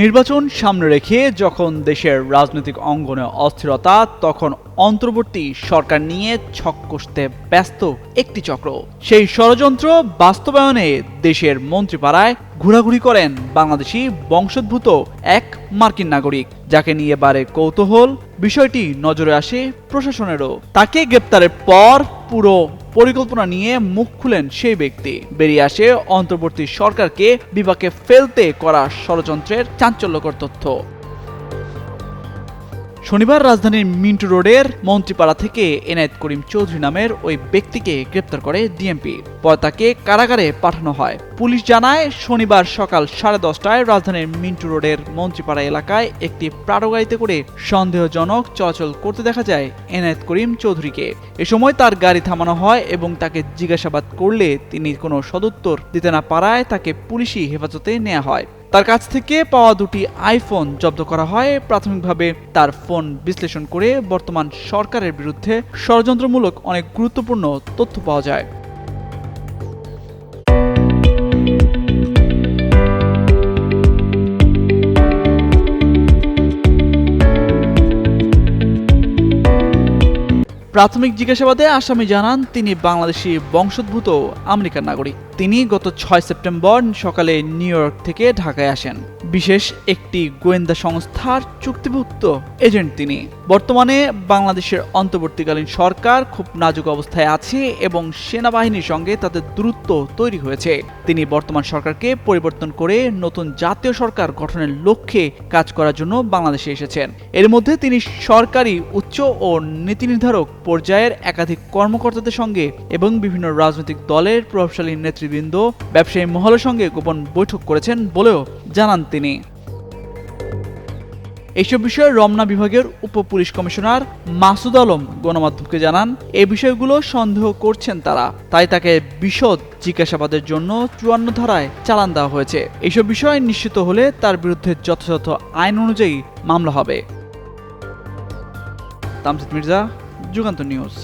নির্বাচন সামনে রেখে যখন দেশের রাজনৈতিক অঙ্গনে অস্থিরতা, তখন অন্তর্বর্তী সরকার নিয়ে ছক কষতে ব্যস্ত একটি চক্র। সেই ষড়যন্ত্র বাস্তবায়নে দেশের মন্ত্রীপাড়ায় ঘোরাঘুরি করেন বাংলাদেশি বংশোদ্ভূত এক মার্কিন নাগরিক, যাকে নিয়ে বারে কৌতূহল। বিষয়টি নজরে আসে প্রশাসনেরও। তাকে গ্রেপ্তারের পর পুরো পরিকল্পনা নিয়ে মুখ খুলেন সেই ব্যক্তি। বেরিয়ে আসে অন্তর্বর্তী সরকারকে বিপাকে ফেলতে করা ষড়যন্ত্রের চাঞ্চল্যকর তথ্য। শনিবার রাজধানীর মিন্টু রোডের মন্ত্রীপাড়া থেকে এনায়েত করিম চৌধুরী নামের ওই ব্যক্তিকে গ্রেপ্তার করে ডিএমপি। পরে তাকে কারাগারে পাঠানো হয়। পুলিশ জানায়, শনিবার সকাল সাড়ে দশটায় রাজধানীর মিন্টু রোডের মন্ত্রীপাড়া এলাকায় একটি প্রাড়ো গাড়িতে করে সন্দেহজনক চলাচল করতে দেখা যায় এনায়েত করিম চৌধুরীকে। এ সময় তার গাড়ি থামানো হয় এবং তাকে জিজ্ঞাসাবাদ করলে তিনি কোনো সদুত্তর দিতে না পারায় তাকে পুলিশি হেফাজতে নেওয়া হয়। তার কাছ থেকে পাওয়া দুটি আইফোন জব্দ করা হয়। প্রাথমিকভাবে তার ফোন বিশ্লেষণ করে বর্তমান সরকারের বিরুদ্ধে ষড়যন্ত্রমূলক অনেক গুরুত্বপূর্ণ তথ্য পাওয়া যায়। প্রাথমিক জিজ্ঞাসাবাদে আসামি জানান, তিনি বাংলাদেশি বংশোদ্ভূত আমেরিকান নাগরিক। তিনি গত ছয় সেপ্টেম্বর সকালে নিউ ইয়র্ক থেকে ঢাকায় আসেন। বিশেষ একটি গোয়েন্দা সংস্থার চুক্তিভুক্ত এজেন্ট তিনি। বর্তমানে বাংলাদেশের অন্তর্বর্তীকালীন সরকার খুব নাজুক অবস্থায় আছে এবং সেনাবাহিনীর সঙ্গে তাদের দূরত্ব তৈরি হয়েছে। তিনি বর্তমান সরকারকে পরিবর্তন করে নতুন জাতীয় সরকার গঠনের লক্ষ্যে কাজ করার জন্য বাংলাদেশে এসেছেন। এর মধ্যে তিনি সরকারি উচ্চ ও নীতি নির্ধারক পর্যায়ের একাধিক কর্মকর্তাদের সঙ্গে এবং বিভিন্ন রাজনৈতিক দলের প্রভাবশালী নেতৃবৃন্দ, ব্যবসায়ী মহলের সঙ্গে গোপন বৈঠক করেছেন বলেও জানান তিনি। এইসব বিষয়ে রমনা বিভাগের উপ পুলিশ কমিশনার মাসুদ আলম গণমাধ্যমকে জানান এই বিষয়গুলো সন্দেহ করছেন তারা। তাই তাকে বিশদ জিজ্ঞাসাবাদের জন্য চুয়ান্ন ধারায় চালান দেওয়া হয়েছে। এইসব বিষয় নিশ্চিত হলে তার বিরুদ্ধে যথাযথ আইন অনুযায়ী মামলা হবে। তামসিদ মির্জা, যুগান্ত নিউজ।